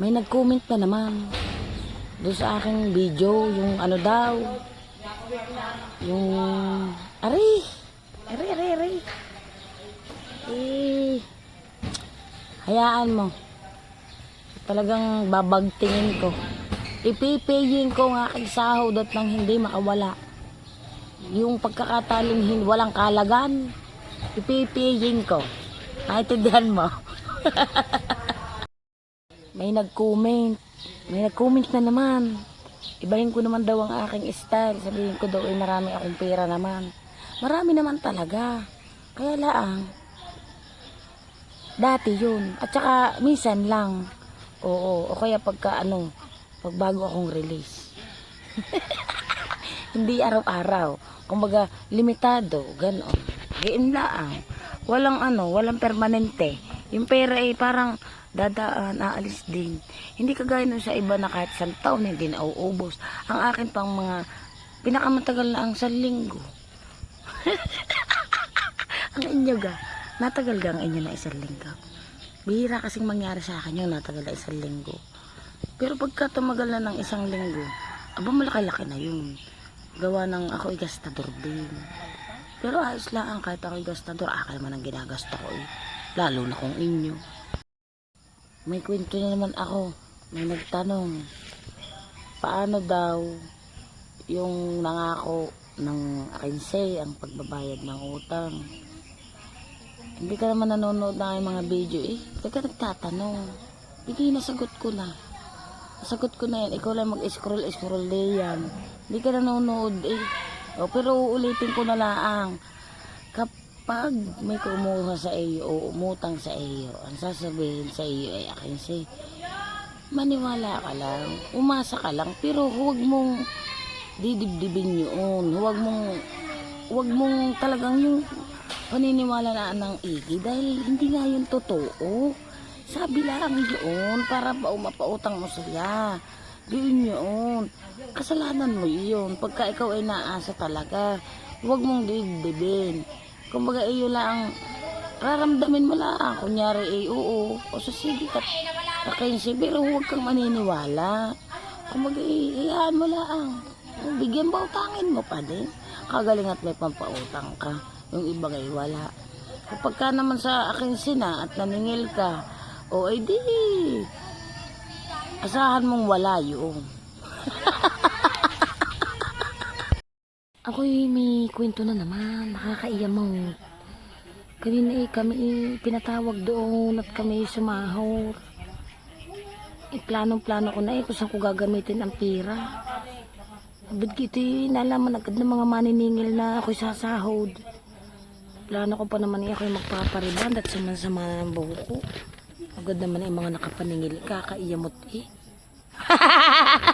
May nag-comment na naman. Doon sa aking video, yung ano daw. Yung... Ari! Ari, ari, ari. Eh... Hayaan mo. Talagang babagtingin ko. Ipipayin ko ang aking sahod at nang hindi makawala. Yung pagkakataling hin- walang kalagan, ipipayin ko. Naintindihan mo? May nag-comment. May nag-comment na naman. Ibahin ko naman daw ang aking style. Sabihin ko daw ay marami akong pera naman. Marami naman talaga. Kaya laang. Dati yun. At saka minsan lang. Oo. O kaya pagka ano, pag bago akong release. Hindi araw-araw. Kumbaga, limitado. Ganon. Giin laang. Walang ano, walang permanente. Yung pera ay parang dadaan, aalis din. Hindi kagaya nun sa iba na kahit isang taon hindi na uubos. Ang akin pang mga pinakamatagal na ang isang linggo. ang inyo ga, natagal ga ang inyo na isang linggo. Bihira kasing mangyari sa akin yung natagal na isang linggo. Pero pagka tumagal na ng isang linggo, aba malaki-laki na yun. Gawa ng ako gastador din. Pero ayos lang ang kahit ako gastador, akal man ang ginagasta ko eh. Lalo na kung inyo. May kwento na naman ako. May nagtanong, paano daw yung nangako ng akinse ang pagbabayad ng utang. Hindi ka naman nanonood ng aking mga video eh. Ba't ka nagtatanong? Hindi nasagot ko na. Nasagot ko na yan. Ikaw lang mag-scroll, scroll day yan. Hindi ka nanonood eh. O, pero uulitin ko na lang. Kapag may kumuha sa iyo o umutang sa iyo, ang sasabihin sa iyo ay akin si maniwala ka lang, umasa ka lang, pero huwag mong didibdibin yun. Huwag mong, huwag mong talagang yung paniniwala na ng igi dahil hindi nga yun totoo. Sabi lang yun para pa umapautang mo sila. Yun yun. Kasalanan mo yun. Pagka ikaw ay naasa talaga, huwag mong dibdibin. Kumbaga iyo lang, raramdamin mo lang. Kunyari ay oo. O so sige ka, kakinsi, pero huwag kang maniniwala. Kumbaga ay, hayaan mo lang. Bigyan ba utangin mo pa din? Kagaling at may pampautang ka. Yung iba ay wala. Kapag ka naman sa akin sina at naningil ka, o ay di, asahan mong wala yun. Ako'y may kwento na naman, nakakaiya mo. Kanina eh, kami pinatawag doon at kami sumahor. Eh, planong-plano ko na eh kung saan ko gagamitin ang pera. Ba't kito eh, nalaman agad ng mga maniningil na ako'y sasahod. Plano ko pa naman eh ako'y magpapariband at sumansama ng buho ko. Agad naman eh mga nakapaningil, kakaiyamot eh.